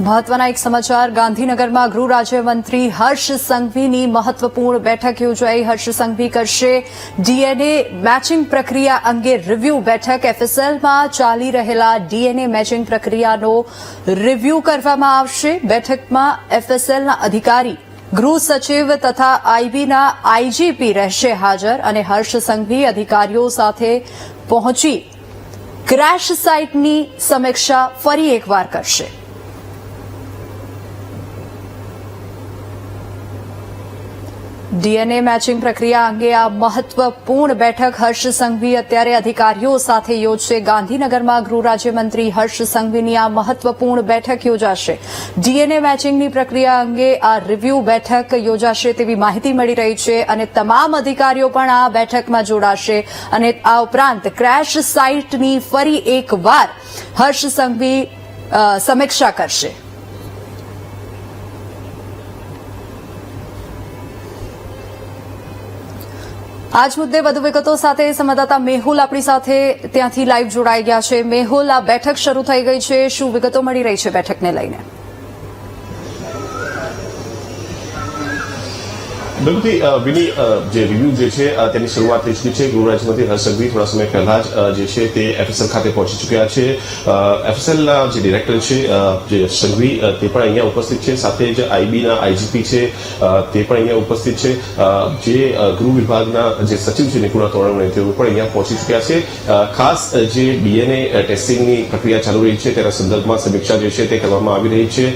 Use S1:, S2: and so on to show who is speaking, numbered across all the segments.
S1: મહત્વના એક સમાચાર, ગાંધીનગરમાં ગૃહ રાજ્યમંત્રી હર્ષ સંઘવીની મહત્વપૂર્ણ બેઠક યોજાઈ. હર્ષ સંઘવી કરશે ડીએનએ મેચિંગ પ્રક્રિયા અંગે રિવ્યુ બેઠક. એફએસએલમાં ચાલી રહેલા ડીએનએ મેચિંગ પ્રક્રિયાનો રિવ્યુ કરવામાં આવશે. બેઠકમાં એફએસએલના અધિકારી, ગૃહ સચિવ તથા આઈબીના આઈજીપી રહેશે હાજર અને હર્ષ સંઘવી અધિકારીઓ સાથે પહોંચી ક્રેશ સાઇટની સમીક્ષા ફરી એકવાર કરશે. ડીએનએ મેચિંગ પ્રક્રિયા અંગે આ મહત્વપૂર્ણ બેઠક હર્ષ સંઘવી અત્યારે અધિકારીઓ સાથે યોજશે. ગાંધીનગરમાં ગૃહ રાજ્યમંત્રી હર્ષ સંઘવીની આ મહત્વપૂર્ણ બેઠક યોજાશે. ડીએનએ મેચિંગની પ્રક્રિયા અંગે આ રિવ્યુ બેઠક યોજાશે તેવી માહિતી મળી રહી છે અને તમામ અધિકારીઓ પણ આ બેઠકમાં જોડાશે અને આ ઉપરાંત ક્રેશ સાઇટની ફરી એકવાર હર્ષ સંઘવી સમીક્ષા કરશે. આજ મુદ્દે વધુ વિગતો સાથે સંવાદદાતા મેહુલ આપણી સાથે ત્યાંથી લાઈવ જોડાઈ ગયા છે. મેહુલ, આ બેઠક શરૂ થઈ ગઈ છે. શું વિગતો મળી રહી છે બેઠકને લઈને?
S2: બિલકુલથી અ, વિની જે રિવ્યુ જે છે તેની શરૂઆત થઈ ચૂકી છે. ગૃહરાજ્યમંત્રી હર્ષ સંઘવી થોડા સમય પહેલા જ જે છે તે એફએસએલ ખાતે પહોંચી ચૂક્યા છે. એફએસએલના જે ડિરેક્ટર છે જે સંઘવી તે પણ અહીંયા ઉપસ્થિત છે. સાથે જ આઈબીના આઈજીપી છે તે પણ અહીંયા ઉપસ્થિત છે. જે ગૃહ વિભાગના જે સચિવ છે નિકુણા તોરણને તેઓ પણ અહીંયા પહોંચી ચૂક્યા છે. ખાસ જે ડીએનએ ટેસ્ટિંગની પ્રક્રિયા ચાલુ રહી છે તેના સંદર્ભમાં સમીક્ષા જે છે તે કરવામાં આવી રહી છે.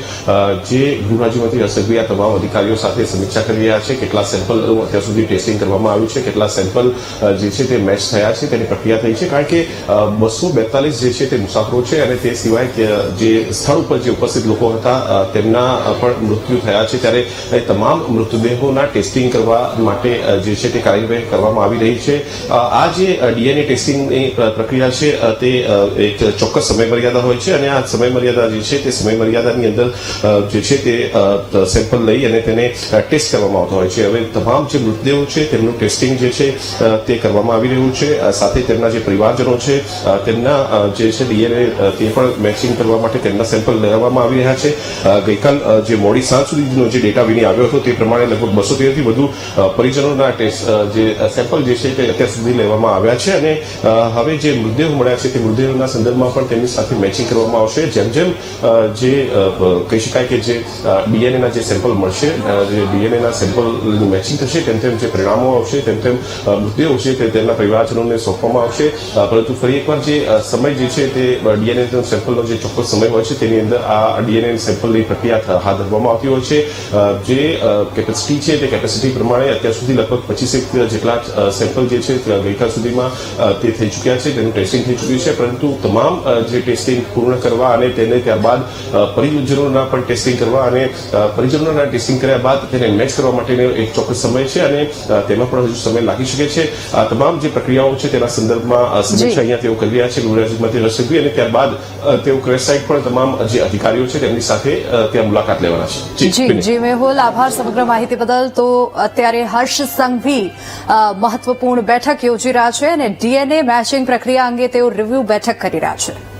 S2: જે ગૃહ રાજ્યમંત્રી હર્ષ સંઘવી આ તમામ અધિકારીઓ સાથે સમીક્ષા કરી રહ્યા છે. કેટલા સેમ્પલ અત્યાર સુધી ટેસ્ટિંગ કરવામાં આવ્યું છે, કેટલા સેમ્પલ જે છે તે મેચ થયા છે, તેની પ્રક્રિયા થઈ છે, કારણ કે બસો બેતાલીસ જે છે તે મુસાફરો છે અને તે સિવાય જે સ્થળ ઉપર જે ઉપસ્થિત લોકો હતા તેમના પણ મૃત્યુ થયા છે, ત્યારે તમામ મૃતદેહોના ટેસ્ટિંગ કરવા માટે જે છે તે કાર્યવાહી કરવામાં આવી રહી છે. આ જે ડીએનએ ટેસ્ટિંગની પ્રક્રિયા છે તે એક ચોક્કસ સમયમર્યાદા હોય છે અને આ સમયમર્યાદા જે છે તે સમયમર્યાદાની અંદર જે છે તે સેમ્પલ લઈ અને તેને ટેસ્ટ કરવામાં આવતો હોય છે. હવે તમામ જે મૃતદેહો છે, તેમનું ટેસ્ટિંગ જે છે તે કરવામાં આવી રહ્યું છે. સાથે તેમના જે પરિવારજનો છે તેમના જે છે ડીએનએ તે પણ મેચિંગ કરવા માટે તેમના સેમ્પલ લેવામાં આવી રહ્યા છે. ગઈકાલ જે મોડી સાંજ સુધીનો જે ડેટા વિની આવ્યો હતો, તે પ્રમાણે લગભગ બસો તેરથી વધુ પરિજનોના ટેસ્ટ જે સેમ્પલ જે છે તે અત્યાર સુધી લેવામાં આવ્યા છે અને હવે જે મૃતદેહો મળ્યા છે તે મૃતદેહોના સંદર્ભમાં પણ તેમની સાથે મેચિંગ કરવામાં આવશે. જેમ જેમ જે કહી શકાય કે જે ડીએનએના જે સેમ્પલ મળશે જે ડીએનએના સેમ્પલનું મેચિંગ થશે તેમ તેમ જે પરિણામો આવશે તેમ તેમ મૃતદેહો છે તે તેમના પરિવારજનોને સોંપવામાં આવશે પરંતુ ફરી એકવાર જે સમય જે છે તે ડીએનએ સેમ્પલનો જે ચોક્કસ સમય હોય છે તેની અંદર આ ડીએનએ સેમ્પલની પ્રક્રિયા હાથ ધરવામાં આવતી હોય છે જે કેપેસિટી છે તે કેપેસિટી પ્રમાણે અત્યાર સુધી લગભગ પચીસેક જેટલા સેમ્પલ જે છે ગઈકાલ સુધીમાં તે થઈ ચૂક્યા છે તેનું ટેસ્ટિંગ થઈ ચૂક્યું છે પરંતુ તમામ જે ટેસ્ટિંગ પૂર્ણ કરવા અને તેને ત્યારબાદ અ, પરિજનોના પણ ટેસ્ટિંગ કરવા અને પરિજનોના ટેસ્ટિંગ કર્યા બાદ તેને મેચ કરવા માટેનો એક ચોક્કસ સમય છે અને તેમાં પણ હજુ સમય લાગી શકે છે. આ તમામ જે પ્રક્રિયાઓ છે તેના સંદર્ભમાં સમીક્ષા અહીંયા તેઓ કરી રહ્યા છે ગૃહ રાજ્યમંત્રી અને ત્યારબાદ તેઓ ક્રેશ સાઇટ પણ તમામ જે અધિકારીઓ છે તેમની સાથે ત્યાં મુલાકાત લેવાના છે.
S1: જી જી મેહુલ આભાર સમગ્ર માહિતી બદલ. તો અત્યારે હર્ષ સંઘવી મહત્વપૂર્ણ બેઠક યોજી રહ્યા છે અને ડીએનએ મેચિંગ પ્રક્રિયા અંગે તેઓ રિવ્યુ બેઠક કરી રહ્યા છે.